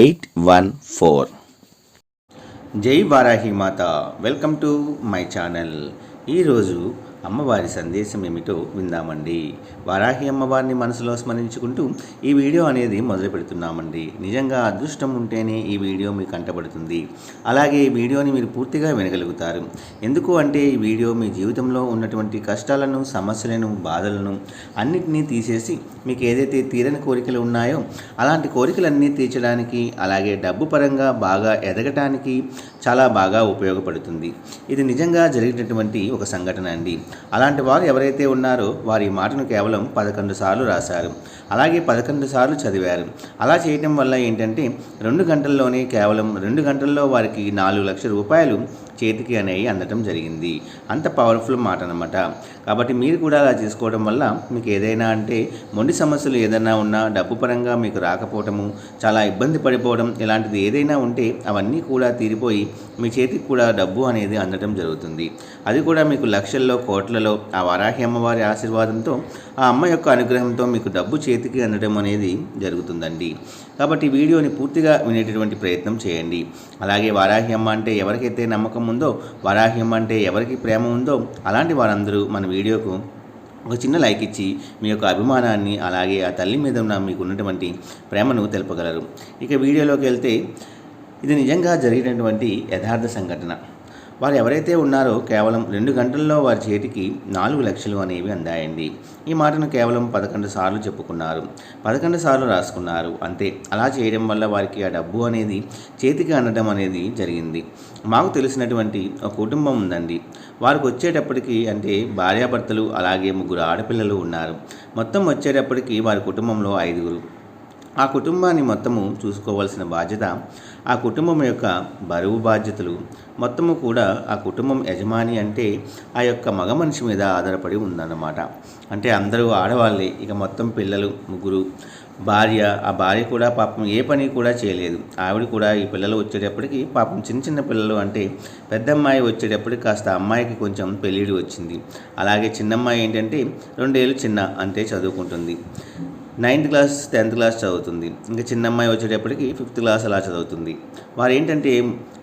eight one four జై వారాహి మాత. Welcome to my channel ఈరోజు అమ్మవారి సందేశం ఏమిటో విందామండి. వారాహి అమ్మవారిని మనసులో స్మరించుకుంటూ ఈ వీడియో అనేది మొదలు పెడుతున్నామండి. నిజంగా అదృష్టం ఉంటేనే ఈ వీడియో మీకు కంటపడుతుంది అలాగే ఈ వీడియోని మీరు పూర్తిగా వినగలుగుతారు. ఎందుకు అంటే ఈ వీడియో మీ జీవితంలో ఉన్నటువంటి కష్టాలను సమస్యలను బాధలను అన్నిటినీ తీసేసి మీకు ఏదైతే తీరని కోరికలు ఉన్నాయో అలాంటి కోరికలన్నీ తీర్చడానికి అలాగే డబ్బు పరంగా బాగా ఎదగటానికి చాలా బాగా ఉపయోగపడుతుంది. ఇది నిజంగా జరిగినటువంటి ఒక సంఘటన అండి. అలాంటి వారు ఎవరైతే ఉన్నారో వారి మాటను కేవలం పదకొండు సార్లు రాశారు. అలాగే పదకొండు సార్లు చదివారు. అలా చేయటం వల్ల ఏంటంటే రెండు గంటల్లోనే కేవలం రెండు గంటల్లో వారికి నాలుగు లక్షల రూపాయలు చేతికి అనేవి అందటం జరిగింది. అంత పవర్ఫుల్ మాట అనమాట కాబట్టి మీరు కూడా అలా చేసుకోవడం వల్ల మీకు ఏదైనా అంటే మొండి సమస్యలు ఏదైనా ఉన్నా డబ్బు పరంగా మీకు రాకపోవటము చాలా ఇబ్బంది పడిపోవడం ఇలాంటిది ఏదైనా ఉంటే అవన్నీ కూడా తీరిపోయి మీ చేతికి కూడా డబ్బు అనేది అందటం జరుగుతుంది. అది కూడా మీకు లక్షల్లో కోట్లలో ఆ వారాహి అమ్మవారి ఆశీర్వాదంతో ఆ అమ్మ యొక్క అనుగ్రహంతో మీకు డబ్బు చేతికి అందడం అనేది జరుగుతుందండి. కాబట్టి వీడియోని పూర్తిగా వినేటటువంటి ప్రయత్నం చేయండి. అలాగే వారాహి అమ్మ అంటే ఎవరికైతే నమ్మకం ఉందో వారాహి అమ్మ అంటే ఎవరికి ప్రేమ ఉందో అలాంటి వారందరూ మన వీడియోకు ఒక చిన్న లైక్ ఇచ్చి మీ యొక్క అభిమానాన్ని అలాగే ఆ తల్లి మీద ఉన్న మీకు ఉన్నటువంటి ప్రేమను తెలుపగలరు. ఇక వీడియోలోకి వెళ్తే ఇది నిజంగా జరిగినటువంటి యథార్థ సంఘటన. వారు ఎవరైతే ఉన్నారో కేవలం రెండు గంటల్లో వారి చేతికి నాలుగు లక్షలు అనేవి అందాయండి. ఈ మాటను కేవలం పదకొండు సార్లు చెప్పుకున్నారు. పదకొండు సార్లు రాసుకున్నారు. అంతే. అలా చేయడం వల్ల వారికి ఆ డబ్బు అనేది చేతికి అందడం అనేది జరిగింది. మాకు తెలిసినటువంటి ఒక కుటుంబం ఉందండి. వారికి వచ్చేటప్పటికి అంటే భార్యాభర్తలు అలాగే ముగ్గురు ఆడపిల్లలు ఉన్నారు. మొత్తం వచ్చేటప్పటికి వారి కుటుంబంలో ఐదుగురు. ఆ కుటుంబాన్ని మొత్తము చూసుకోవాల్సిన బాధ్యత ఆ కుటుంబం యొక్క బరువు బాధ్యతలు మొత్తము కూడా ఆ కుటుంబం యజమాని అంటే ఆ యొక్క మగ మనిషి మీద ఆధారపడి ఉందన్నమాట. అంటే అందరూ ఆడవాళ్ళే ఇక మొత్తం పిల్లలు ముగ్గురు. భార్య ఆ భార్య కూడా పాపం ఏ పని కూడా చేయలేదు. ఆవిడ కూడా ఈ పిల్లలు వచ్చేటప్పటికి పాపం చిన్న చిన్న పిల్లలు అంటే పెద్ద అమ్మాయి వచ్చేటప్పటికి కాస్త అమ్మాయికి కొంచెం పెళ్ళిడి వచ్చింది. అలాగే చిన్నమ్మాయి ఏంటంటే రెండేళ్ళు చిన్న అంటే చదువుకుంటుంది. నైన్త్ క్లాస్ టెన్త్ క్లాస్ చదువుతుంది. ఇంకా చిన్న అమ్మాయి వచ్చేటప్పటికి ఫిఫ్త్ క్లాస్ అలా చదువుతుంది. వారు ఏంటంటే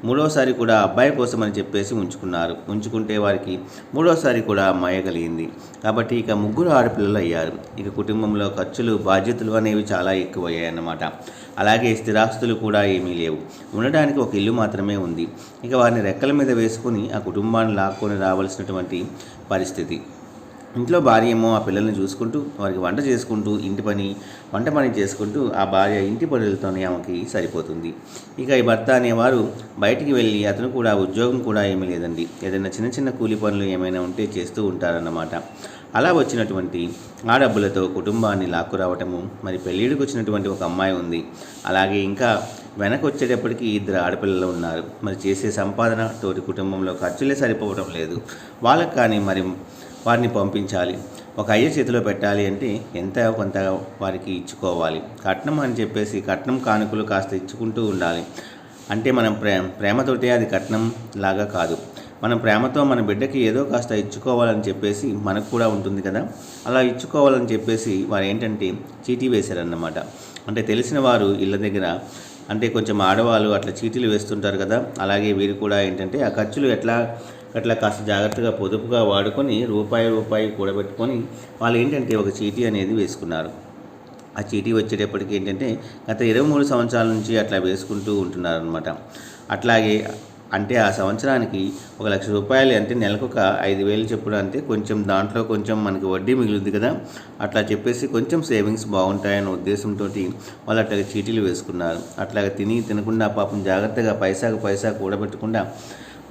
మూడోసారి కూడా అబ్బాయి కోసం అని చెప్పేసి ఉంచుకున్నారు. ఉంచుకుంటే వారికి మూడోసారి కూడా అమ్మాయి కలిగింది. కాబట్టి ఇక ముగ్గురు ఆడపిల్లలు అయ్యారు. ఇక కుటుంబంలో ఖర్చులు బాధ్యతలు అనేవి చాలా ఎక్కువయ్యాయన్నమాట. అలాగే స్థిరాస్తులు కూడా ఏమీ లేవు. ఉండడానికి ఒక ఇల్లు మాత్రమే ఉంది. ఇక వారిని రెక్కల మీద వేసుకుని ఆ కుటుంబాన్ని లాక్కొని రావాల్సినటువంటి పరిస్థితి. ఇంట్లో భార్య ఏమో ఆ పిల్లల్ని చూసుకుంటూ వారికి వంట చేసుకుంటూ ఇంటి పని వంట పని చేసుకుంటూ ఆ భార్య ఇంటి పనులతోనే ఆమెకి సరిపోతుంది. ఇక ఈ భర్త అనేవారు బయటికి వెళ్ళి అతను కూడా ఉద్యోగం కూడా ఏమీ లేదండి. ఏదైనా చిన్న చిన్న కూలి పనులు ఏమైనా ఉంటే చేస్తూ ఉంటారన్నమాట. అలా వచ్చినటువంటి ఆ డబ్బులతో కుటుంబాన్ని లాక్కురావటము మరి పెళ్ళిడికి వచ్చినటువంటి ఒక అమ్మాయి ఉంది. అలాగే ఇంకా వెనక్కి వచ్చేటప్పటికి ఇద్దరు ఆడపిల్లలు ఉన్నారు. మరి చేసే సంపాదన తోటి కుటుంబంలో ఖర్చులే సరిపోవడం లేదు. వాళ్ళకి కానీ మరి వారిని పంపించాలి. ఒక అయ్య చేతిలో పెట్టాలి అంటే ఎంత కొంత వారికి ఇచ్చుకోవాలి. కట్నం అని చెప్పేసి కట్నం కానుకలు కాస్త ఇచ్చుకుంటూ ఉండాలి. అంటే మనం ప్రే ప్రేమతోటే అది కట్నం లాగా కాదు. మనం ప్రేమతో మన బిడ్డకి ఏదో కాస్త ఇచ్చుకోవాలని చెప్పేసి మనకు కూడా ఉంటుంది కదా. అలా ఇచ్చుకోవాలని చెప్పేసి వారు ఏంటంటే చీటీ వేశారన్నమాట. అంటే తెలిసిన వారు ఇళ్ళ దగ్గర అంటే కొంచెం ఆడవాళ్ళు అట్లా చీటీలు వేస్తుంటారు కదా. అలాగే వీరు కూడా ఏంటంటే ఆ ఖర్చులు ఎట్లా అట్లా కాస్త జాగ్రత్తగా పొదుపుగా వాడుకొని రూపాయి రూపాయి కూడబెట్టుకొని వాళ్ళు ఏంటంటే ఒక చీటీ అనేది వేసుకున్నారు. ఆ చీటీ వచ్చేటప్పటికి ఏంటంటే గత ఇరవై మూడు సంవత్సరాల నుంచి అట్లా వేసుకుంటూ ఉంటున్నారనమాట అట్లాగే అంటే ఆ సంవత్సరానికి ఒక లక్ష రూపాయలు అంటే నెలకు ఒక ఐదు వేలు చెప్పుడు అంటే కొంచెం దాంట్లో కొంచెం మనకి వడ్డీ మిగులుద్ది కదా. అట్లా చెప్పేసి కొంచెం సేవింగ్స్ బాగుంటాయన్న ఉద్దేశంతో వాళ్ళు అట్లాగే చీటీలు వేసుకున్నారు. అట్లాగే తిని తినకుండా పాపం జాగ్రత్తగా పైసాకు పైసా కూడబెట్టకుండా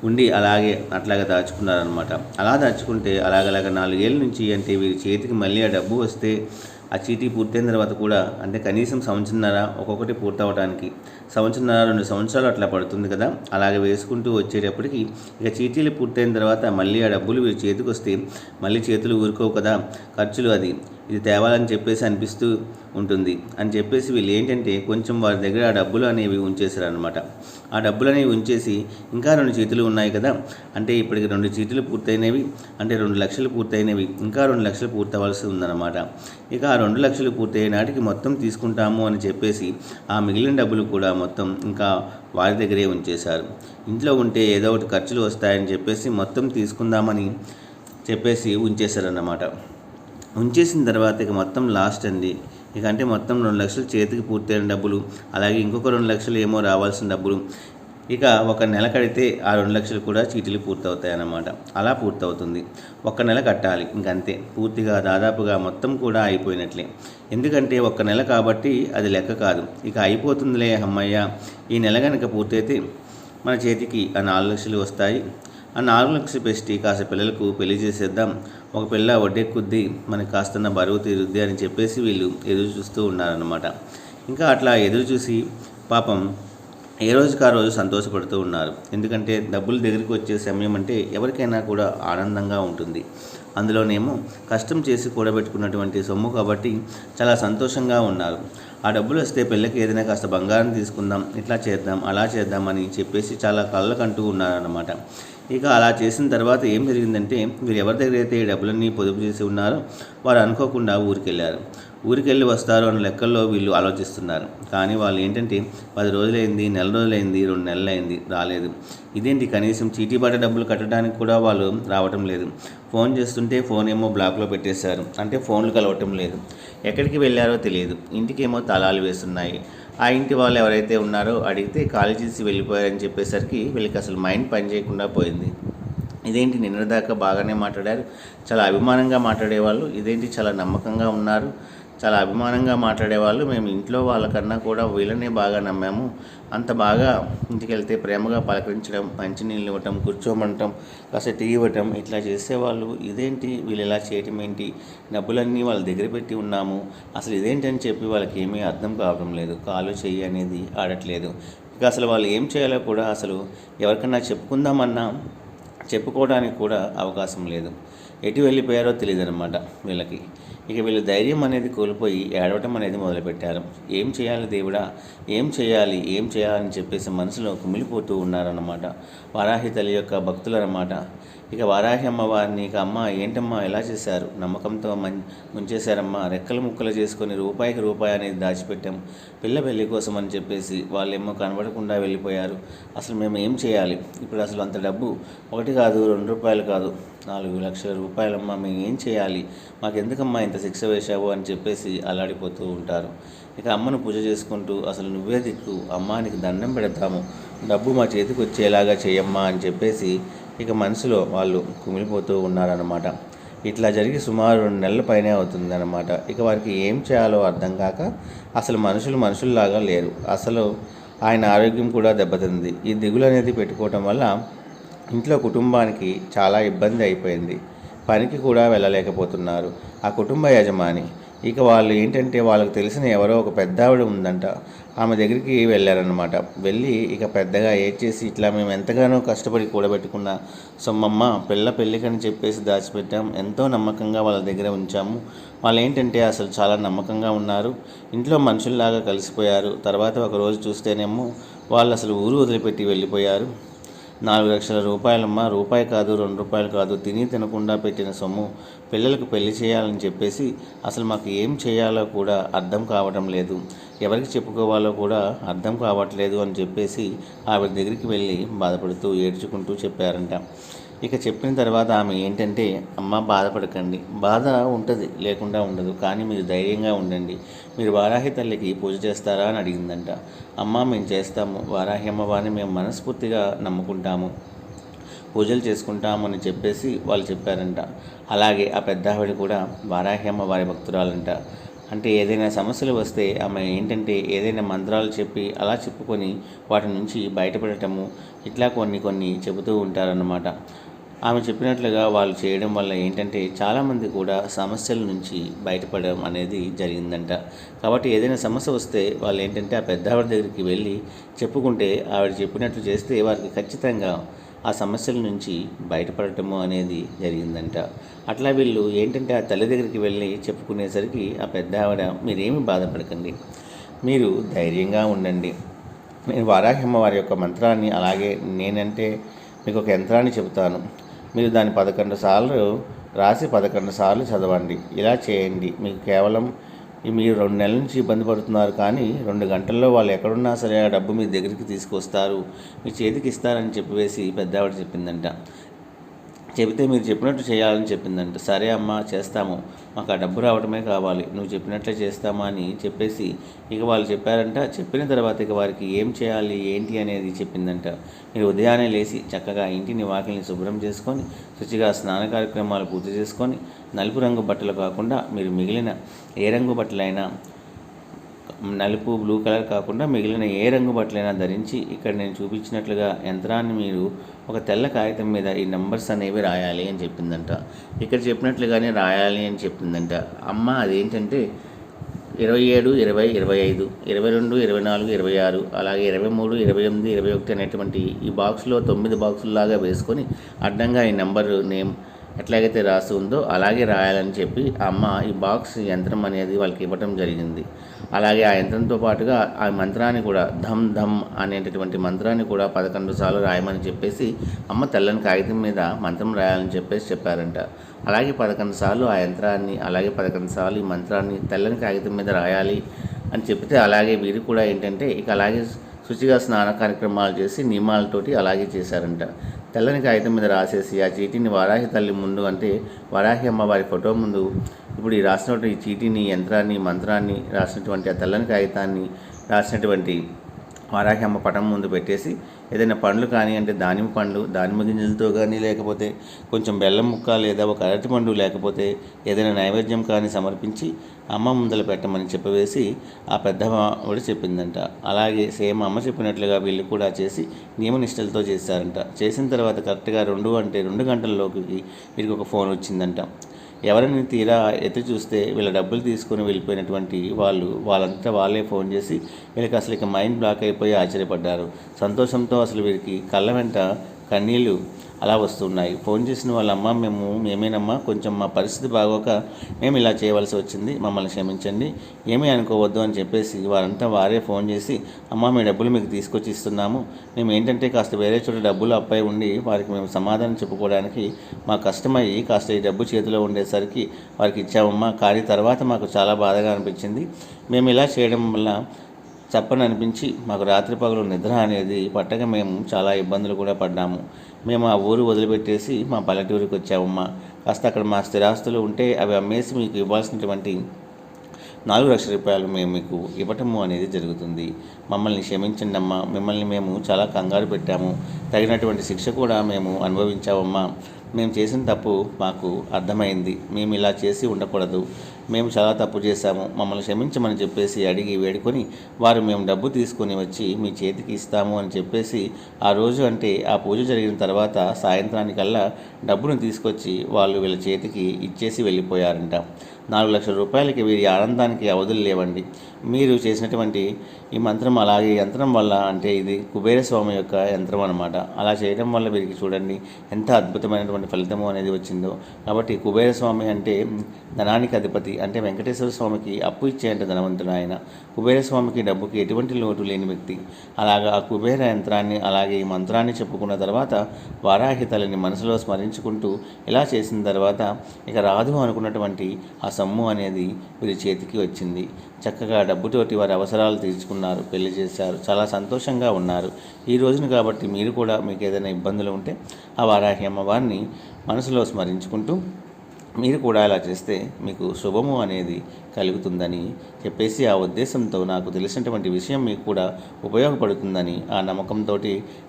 ఉండి అలాగే అట్లాగే దాచుకున్నారనమాట అలా దాచుకుంటే అలాగలాగా నాలుగేళ్ళ నుంచి అంటే వీరి చేతికి మళ్ళీ ఆ డబ్బు వస్తే ఆ చీటీ పూర్తయిన తర్వాత కూడా అంటే కనీసం సంవత్సరంన్నర ఒక్కొక్కటి పూర్తవడానికి సంవత్సరంన్నర రెండు సంవత్సరాలు అట్లా పడుతుంది కదా. అలాగే వేసుకుంటూ వచ్చేటప్పటికి ఇక చీటీలు పూర్తయిన తర్వాత మళ్ళీ ఆ డబ్బులు వీరి చేతికి వస్తే మళ్ళీ చేతులు ఊరుకోవు కదా. ఖర్చులు అది. ఇది తేవాలని చెప్పేసి అనిపిస్తూ ఉంటుంది. అని చెప్పేసి వీళ్ళు ఏంటంటే కొంచెం వారి దగ్గర ఆ డబ్బులు అనేవి ఉంచేశారు అనమాట ఆ డబ్బులు అనేవి ఉంచేసి ఇంకా రెండు చేతులు ఉన్నాయి కదా అంటే ఇప్పటికి రెండు చేతులు పూర్తయినవి అంటే రెండు లక్షలు పూర్తయినవి ఇంకా రెండు లక్షలు పూర్తవలసి ఉందన్నమాట. ఇక ఆ రెండు లక్షలు పూర్తయ్యే నాటికి మొత్తం తీసుకుంటాము అని చెప్పేసి ఆ మిగిలిన డబ్బులు కూడా మొత్తం ఇంకా వారి దగ్గరే ఉంచేశారు. ఇంట్లో ఉంటే ఏదో ఒకటి ఖర్చులు వస్తాయని చెప్పేసి మొత్తం తీసుకుందామని చెప్పేసి ఉంచేశారన్నమాట. ఉంచేసిన తర్వాత ఇక మొత్తం లాస్ట్ అండి. ఇక అంటే మొత్తం రెండు లక్షలు చేతికి పూర్తయిన డబ్బులు అలాగే ఇంకొక రెండు లక్షలు ఏమో రావాల్సిన డబ్బులు. ఇక ఒక నెల కడితే ఆ రెండు లక్షలు కూడా చీటీలు పూర్తవుతాయి అన్నమాట అలా పూర్తవుతుంది. ఒక్క నెల కట్టాలి ఇంకంతే. పూర్తిగా దాదాపుగా మొత్తం కూడా అయిపోయినట్లే. ఎందుకంటే ఒక్క నెల కాబట్టి అది లెక్క కాదు. ఇక అయిపోతుందిలే అమ్మయ్య. ఈ నెల కనుక పూర్తయితే మన చేతికి ఆ నాలుగు లక్షలు వస్తాయి. ఆ నాలుగు లక్షలు పెట్టి కాస్త పిల్లలకు పెళ్ళి చేసేద్దాం. ఒక పిల్ల వడ్డెక్కుద్ది. మనకి కాస్తన్న బరువు తీరుద్ది అని చెప్పేసి వీళ్ళు ఎదురు చూస్తూ ఉన్నారన్నమాట. ఇంకా అట్లా ఎదురు చూసి పాపం ఏ రోజుకి ఆ రోజు సంతోషపడుతూ ఉన్నారు. ఎందుకంటే డబ్బులు దగ్గరికి వచ్చే సమయం అంటే ఎవరికైనా కూడా ఆనందంగా ఉంటుంది. అందులోనేమో కష్టం చేసి కూడబెట్టుకున్నటువంటి సొమ్ము కాబట్టి చాలా సంతోషంగా ఉన్నారు. ఆ డబ్బులు వస్తే పెళ్ళకి ఏదైనా కాస్త బంగారం తీసుకుందాం ఇట్లా చేద్దాం అలా చేద్దాం అని చెప్పేసి చాలా కళ్ళకంటూ ఉన్నారన్నమాట. ఇక అలా చేసిన తర్వాత ఏం జరిగిందంటే వీరు ఎవరి దగ్గర అయితే ఈ డబ్బులన్నీ పొదుపు చేసి ఉన్నారో వారు అనుకోకుండా ఊరికెళ్ళారు ఊరికెళ్ళి వస్తారు అన్న లెక్కల్లో వీళ్ళు ఆలోచిస్తున్నారు. కానీ వాళ్ళు ఏంటంటే పది రోజులైంది నెల రోజులైంది రెండు నెలలైంది రాలేదు. ఇదేంటి? కనీసం చీటీ డబ్బులు కట్టడానికి కూడా వాళ్ళు రావటం లేదు. ఫోన్ చేస్తుంటే ఫోన్ ఏమో బ్లాక్లో పెట్టేశారు. అంటే ఫోన్లు కలవటం లేదు. ఎక్కడికి వెళ్ళారో తెలియదు. ఇంటికేమో తాళాలు వేస్తున్నాయి. ఆ ఇంటి వాళ్ళు ఎవరైతే ఉన్నారో అడిగితే ఖాళీ చేసి వెళ్ళిపోయారని చెప్పేసరికి వీళ్ళకి అసలు మైండ్ పని చేయకుండా పోయింది. ఇదేంటి? నిన్న దాకా బాగానే మాట్లాడారు. చాలా అభిమానంగా మాట్లాడేవాళ్ళు. ఇదేంటి? చాలా నమ్మకంగా ఉన్నారు. చాలా అభిమానంగా మాట్లాడేవాళ్ళు. మేము ఇంట్లో వాళ్ళకన్నా కూడా వీళ్ళనే బాగా నమ్మాము. అంత బాగా ఇంటికి వెళ్తే ప్రేమగా పలకరించడం మంచినీళ్ళు ఇవ్వటం కూర్చోమంటం కాస్త టీ ఇవ్వటం ఇట్లా చేసేవాళ్ళు. ఇదేంటి? వీళ్ళు ఇలా చేయటం ఏంటి? డబ్బులన్నీ వాళ్ళ దగ్గర పెట్టి ఉన్నాము. అసలు ఇదేంటి అని చెప్పి వాళ్ళకి ఏమీ అర్థం కావడం లేదు. కాలు చెయ్యి అనేది ఆడట్లేదు. ఇక అసలు వాళ్ళు ఏం చేయాలో కూడా అసలు ఎవరికన్నా చెప్పుకుందామన్నా చెప్పుకోవడానికి కూడా అవకాశం లేదు. ఎటు వెళ్ళిపోయారో తెలియదు అనమాట వీళ్ళకి. ఇక వీళ్ళు ధైర్యం అనేది కోల్పోయి ఏడవటం అనేది మొదలుపెట్టారు. ఏం చేయాలి దేవుడా? ఏం చేయాలి? ఏం చేయాలని చెప్పేసి మనసులో కుమిలిపోతూ ఉన్నారన్నమాట. వారాహి తల్లి యొక్క భక్తులన్నమాట. ఇక వారాహి అమ్మవారిని ఇక అమ్మ ఏంటమ్మా ఎలా చేశారు? నమ్మకంతో మం ముంచేశారమ్మా. రెక్కలు ముక్కలు చేసుకొని రూపాయికి రూపాయి అనేది దాచిపెట్టాం. పిల్ల పెళ్ళి కోసం అని చెప్పేసి వాళ్ళేమో కనబడకుండా వెళ్ళిపోయారు. అసలు మేము ఏం చేయాలి? ఇప్పుడు అసలు అంత డబ్బు ఒకటి కాదు రెండు రూపాయలు కాదు. నాలుగు లక్షల రూపాయలమ్మా మేము ఏం చేయాలి? మాకెందుకమ్మా ఇంత శిక్ష వేశావు? అని చెప్పేసి అలాడిపోతూ ఉంటారు. ఇక అమ్మను పూజ చేసుకుంటూ అసలు నువ్వే దిక్కు. అమ్మా నీకు దండం పెడతాము. డబ్బు మా చేతికి వచ్చేలాగా చేయమ్మా అని చెప్పేసి ఇక మనసులో వాళ్ళు కుమిలిపోతూ ఉన్నారన్నమాట. ఇట్లా జరిగి సుమారు రెండు నెలల పైనే అవుతుందన్నమాట. ఇక వారికి ఏం చేయాలో అర్థం కాక అసలు మనుషులు మనుషుల్లాగా లేరు. అసలు ఆయన ఆరోగ్యం కూడా దెబ్బతింది. ఈ దిగులు అనేది పెట్టుకోవటం వల్ల ఇంట్లో కుటుంబానికి చాలా ఇబ్బంది అయిపోయింది. పనికి కూడా వెళ్ళలేకపోతున్నారు. ఆ కుటుంబ యజమాని ఇక వాళ్ళు ఏంటంటే వాళ్ళకి తెలిసిన ఎవరో ఒక పెద్ద ఆవిడ ఉందంట. ఆమె దగ్గరికి వెళ్ళారనమాట వెళ్ళి ఇక పెద్దగా ఏడ్చేసి ఇట్లా మేము ఎంతగానో కష్టపడి కూడబెట్టుకున్న సొమ్మమ్మ పిల్ల పెళ్ళికని చెప్పేసి దాచిపెట్టాం. ఎంతో నమ్మకంగా వాళ్ళ దగ్గర ఉంచాము. వాళ్ళు ఏంటంటే అసలు చాలా నమ్మకంగా ఉన్నారు. ఇంట్లో మనుషుల్లాగా కలిసిపోయారు. తర్వాత ఒక రోజు చూస్తేనేమో వాళ్ళు అసలు ఊరు వదిలిపెట్టి వెళ్ళిపోయారు. నాలుగు లక్షల రూపాయలమ్మ రూపాయి కాదు రెండు రూపాయలు కాదు తిని తినకుండా పెట్టిన సొమ్ము పిల్లలకు పెళ్ళి చేయాలని చెప్పేసి అసలు మాకు ఏం చేయాలో కూడా అర్థం కావడం లేదు. ఎవరికి చెప్పుకోవాలో కూడా అర్థం కావట్లేదు అని చెప్పేసి ఆవిడ దగ్గరికి వెళ్ళి బాధపడుతూ ఏడ్చుకుంటూ చెప్పారంట. ఇక చెప్పిన తర్వాత ఆమె ఏంటంటే అమ్మ బాధపడకండి. బాధ ఉంటుంది లేకుండా ఉండదు. కానీ మీరు ధైర్యంగా ఉండండి. మీరు వారాహి తల్లికి పూజ చేస్తారా? అని అడిగిందంట. అమ్మ మేము చేస్తాము. వారాహి అమ్మవారిని మేము మనస్ఫూర్తిగా నమ్ముకుంటాము. పూజలు చేసుకుంటామని చెప్పేసి వాళ్ళు చెప్పారంట. అలాగే ఆ పెద్ద ఆవిడ కూడా వారాహి అమ్మవారి భక్తురాలంట. అంటే ఏదైనా సమస్యలు వస్తే ఆమె ఏంటంటే ఏదైనా మంత్రాలు చెప్పి అలా చెప్పుకొని వాటి నుంచి బయటపడటము ఇట్లా కొన్ని కొన్ని చెబుతూ ఉంటారన్నమాట. ఆమె చెప్పినట్లుగా వాళ్ళు చేయడం వల్ల ఏంటంటే చాలామంది కూడా సమస్యల నుంచి బయటపడడం అనేది జరిగిందంట. కాబట్టి ఏదైనా సమస్య వస్తే వాళ్ళు ఏంటంటే ఆ పెద్దావిడ దగ్గరికి వెళ్ళి చెప్పుకుంటే ఆవిడ చెప్పినట్లు చేస్తే వారికి ఖచ్చితంగా ఆ సమస్యల నుంచి బయటపడటము అనేది జరిగిందంట. అట్లా వీళ్ళు ఏంటంటే ఆ తల్లి దగ్గరికి వెళ్ళి చెప్పుకునేసరికి ఆ పెద్ద ఆవిడ మీరేమి బాధపడకండి. మీరు ధైర్యంగా ఉండండి. నేను వారాహిమ్మ వారి యొక్క మంత్రాన్ని అలాగే నేనంటే మీకు ఒక యంత్రాన్ని చెబుతాను. మీరు దాన్ని పదకొండు సార్లు రాసి పదకొండు సార్లు చదవండి. ఇలా చేయండి. మీకు కేవలం మీరు రెండు నెలల నుంచి ఇబ్బంది పడుతున్నారు కానీ రెండు గంటల్లో వాళ్ళు ఎక్కడున్నా సరే ఆ డబ్బు మీ దగ్గరికి తీసుకొస్తారు. మీ చేతికి ఇస్తారని చెప్పివేసి పెద్దావిడ చెప్పిందంట. చెబితే మీరు చెప్పినట్టు చేయాలని చెప్పిందంట. సరే అమ్మా చేస్తాము. మాకు ఆ డబ్బు రావడమే కావాలి. నువ్వు చెప్పినట్లే చేస్తామా అని చెప్పేసి ఇక వాళ్ళు చెప్పారంట. చెప్పిన తర్వాత ఇక వారికి ఏం చేయాలి ఏంటి అనేది చెప్పిందంట. మీరు ఉదయాన్నే లేచి చక్కగా ఇంటిని వాకిల్ని శుభ్రం చేసుకొని శుచిగా స్నాన కార్యక్రమాలు పూర్తి చేసుకొని నలుపు రంగు బట్టలు కాకుండా మీరు మిగిలిన ఏ రంగు బట్టలైనా నలుపు బ్లూ కలర్ కాకుండా మిగిలిన ఏ రంగు బట్టలైనా ధరించి ఇక్కడ నేను చూపించినట్లుగా యంత్రాన్ని మీరు ఒక తెల్ల కాగితం మీద ఈ నంబర్స్ అనేవి రాయాలి అని చెప్పిందంట. ఇక్కడ చెప్పినట్లుగానే రాయాలి అని చెప్పిందంట. అమ్మ అదేంటంటే ఇరవై ఏడు ఇరవై ఇరవై ఐదు ఇరవై రెండు ఇరవై నాలుగు ఇరవై ఆరు అలాగే ఇరవై మూడు ఇరవై ఎనిమిది ఇరవై ఒకటి అనేటువంటి ఈ బాక్స్లో తొమ్మిది బాక్సుల్లాగా వేసుకొని అడ్డంగా ఈ నెంబర్ నేమ్ ఎట్లాగైతే రాసి ఉందో అలాగే రాయాలని చెప్పి అమ్మ ఈ బాక్స్ యంత్రం అనేది వాళ్ళకి ఇవ్వటం జరిగింది. అలాగే ఆ యంత్రంతో పాటుగా ఆ మంత్రాన్ని కూడా ధమ్ ధమ్ అనేటటువంటి మంత్రాన్ని కూడా పదకొండు సార్లు రాయమని చెప్పేసి అమ్మ తెల్లని కాగితం మీద మంత్రం రాయాలని చెప్పేసి చెప్పారంట. అలాగే పదకొండు సార్లు ఆ యంత్రాన్ని అలాగే పదకొండు సార్లు ఈ మంత్రాన్ని తెల్లని కాగితం మీద రాయాలి అని చెప్తే అలాగే వీరు కూడా ఏంటంటే ఇక అలాగే శుచిగా స్నాన కార్యక్రమాలు చేసి నియమాలతోటి అలాగే చేశారంట. తెల్లని కాగితం మీద రాసేసి ఆ చీటీని వారాహి తల్లి ముందు అంటే వారాహి అమ్మవారి ఫోటో ముందు ఇప్పుడు ఈ రాసినటువంటి ఈ చీటీని యంత్రాన్ని మంత్రాన్ని రాసినటువంటి ఆ తెల్లని కాగితాన్ని రాసినటువంటి వారాహి అమ్మ పటం ముందు పెట్టేసి ఏదైనా పండ్లు కానీ అంటే దానిమ్మ పండ్లు దానిమ్మ గింజలతో కానీ లేకపోతే కొంచెం బెల్లం ముక్క లేదా ఒక అరటి పండు లేకపోతే ఏదైనా నైవేద్యం కానీ సమర్పించి అమ్మ ముందల పెట్టమని చెప్పవేసి ఆ పెద్దవాడు చెప్పిందంట. అలాగే సేమ్ అమ్మ చెప్పినట్లుగా వీళ్ళు కూడా చేసి నియమనిష్టలతో చేశారంట. చేసిన తర్వాత కరెక్ట్గా రెండు అంటే రెండు గంటల్లోకి వీరికి ఒక ఫోన్ వచ్చిందంట. ఎవరిని తీరా ఎత్తి చూస్తే వీళ్ళ డబ్బులు తీసుకొని వెళ్ళిపోయినటువంటి వాళ్ళు వాళ్ళంతా వాళ్ళే ఫోన్ చేసి వీళ్ళకి అసలు ఇక మైండ్ బ్లాక్ అయిపోయి ఆశ్చర్యపడ్డారు. సంతోషంతో అసలు వీరికి కళ్ళ వెంట కన్నీళ్ళు అలా వస్తున్నాయి. ఫోన్ చేసిన వాళ్ళ అమ్మ మేము మేమేనమ్మా కొంచెం మా పరిస్థితి బాగోక మేము ఇలా చేయవలసి వచ్చింది మమ్మల్ని క్షమించండి ఏమీ అనుకోవద్దు అని చెప్పేసి వారంతా వారే ఫోన్ చేసి అమ్మ మీ డబ్బులు మీకు తీసుకొచ్చి ఇస్తున్నాము. మేము ఏంటంటే కాస్త వేరే చోట డబ్బులు అప్పై ఉండి వారికి మేము సమాధానం చెప్పుకోవడానికి మా కష్టమయ్యి కాస్త ఈ డబ్బు చేతిలో ఉండేసరికి వారికి ఇచ్చామమ్మా. కానీ తర్వాత మాకు చాలా బాధగా అనిపించింది. మేము ఇలా చేయడం వల్ల చెప్పని అనిపించి మాకు రాత్రి పగలు నిద్ర అనేది పట్టక మేము చాలా ఇబ్బందులు కూడా పడ్డాము. మేము ఆ ఊరు వదిలిపెట్టేసి మా పల్లెటూరికి వచ్చామమ్మా. కాస్త అక్కడ మా స్థిరాస్తులు ఉంటే అవి అమ్మేసి మీకు ఇవ్వాల్సినటువంటి నాలుగు లక్షల రూపాయలు మేము మీకు ఇవ్వటము అనేది జరుగుతుంది. మమ్మల్ని క్షమించండి అమ్మా మిమ్మల్ని మేము చాలా కంగారు పెట్టాము. తగినటువంటి శిక్ష కూడా మేము అనుభవించామమ్మా. మేము చేసిన తప్పు మాకు అర్థమైంది. మేము ఇలా చేసి ఉండకూడదు. మేము చాలా తప్పు చేశాము. మమ్మల్ని క్షమించమని చెప్పేసి అడిగి వేడుకొని వారు మేము డబ్బు తీసుకొని వచ్చి మీ చేతికి ఇస్తాము అని చెప్పేసి ఆ రోజు అంటే ఆ పూజ జరిగిన తర్వాత సాయంత్రానికల్లా డబ్బును తీసుకొచ్చి వాళ్ళు వీళ్ళ చేతికి ఇచ్చేసి వెళ్ళిపోయారంట. నాలుగు లక్షల రూపాయలకి వీరి ఆనందానికి అవధులు లేవండి. మీరు చేసినటువంటి ఈ మంత్రం అలాగే యంత్రం వల్ల అంటే ఇది కుబేర స్వామి యొక్క యంత్రం అనమాట అలా చేయడం వల్ల వీరికి చూడండి ఎంత అద్భుతమైనటువంటి ఫలితము అనేది వచ్చిందో. కాబట్టి కుబేర స్వామి అంటే ధనానికి అధిపతి అంటే వెంకటేశ్వర స్వామికి అప్పు ఇచ్చేంత ధనవంతుడు ఆయన. కుబేర స్వామికి డబ్బుకి ఎటువంటి లోటు లేని వ్యక్తి. అలాగా ఆ కుబేర యంత్రాన్ని అలాగే ఈ మంత్రాన్ని చెప్పుకున్న తర్వాత వారాహి తల్లిని మనసులో స్మరించుకుంటూ ఇలా చేసిన తర్వాత ఇక రాదు అనుకున్నటువంటి ఆ సొమ్ము అనేది వీరి చేతికి వచ్చింది. చక్కగా డబ్బుతోటి వారి అవసరాలు తీర్చుకున్నారు పెళ్ళి చేశారు చాలా సంతోషంగా ఉన్నారు. ఈ రోజున కాబట్టి మీరు కూడా మీకు ఏదైనా ఇబ్బందులు ఉంటే ఆ వారాహి అమ్మవారిని మనసులో స్మరించుకుంటూ మీరు కూడా ఇలా చేస్తే మీకు శుభము అనేది కలుగుతుందని చెప్పేసి ఆ ఉద్దేశంతో నాకు తెలిసినటువంటి విషయం మీకు కూడా ఉపయోగపడుతుందని ఆ నమ్మకంతో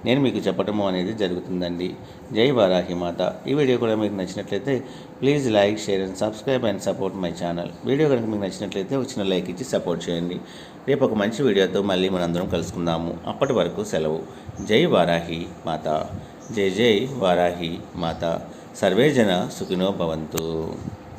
నేను మీకు చెప్పటము అనేది జరుగుతుందండి. జై వారాహి మాత. ఈ వీడియో కూడా మీకు నచ్చినట్లయితే please like share and subscribe and support my channel. Video కనుక మీకు నచ్చినట్లయితే వచ్చిన లైక్ ఇచ్చి సపోర్ట్ చేయండి. రేపు ఒక మంచి వీడియోతో మళ్ళీ మనందరం కలుసుకుందాము. అప్పటి వరకు సెలవు. జై వారాహి మాత. జై జై వారాహి మాత. సర్వే జన సుఖినో భవంతు.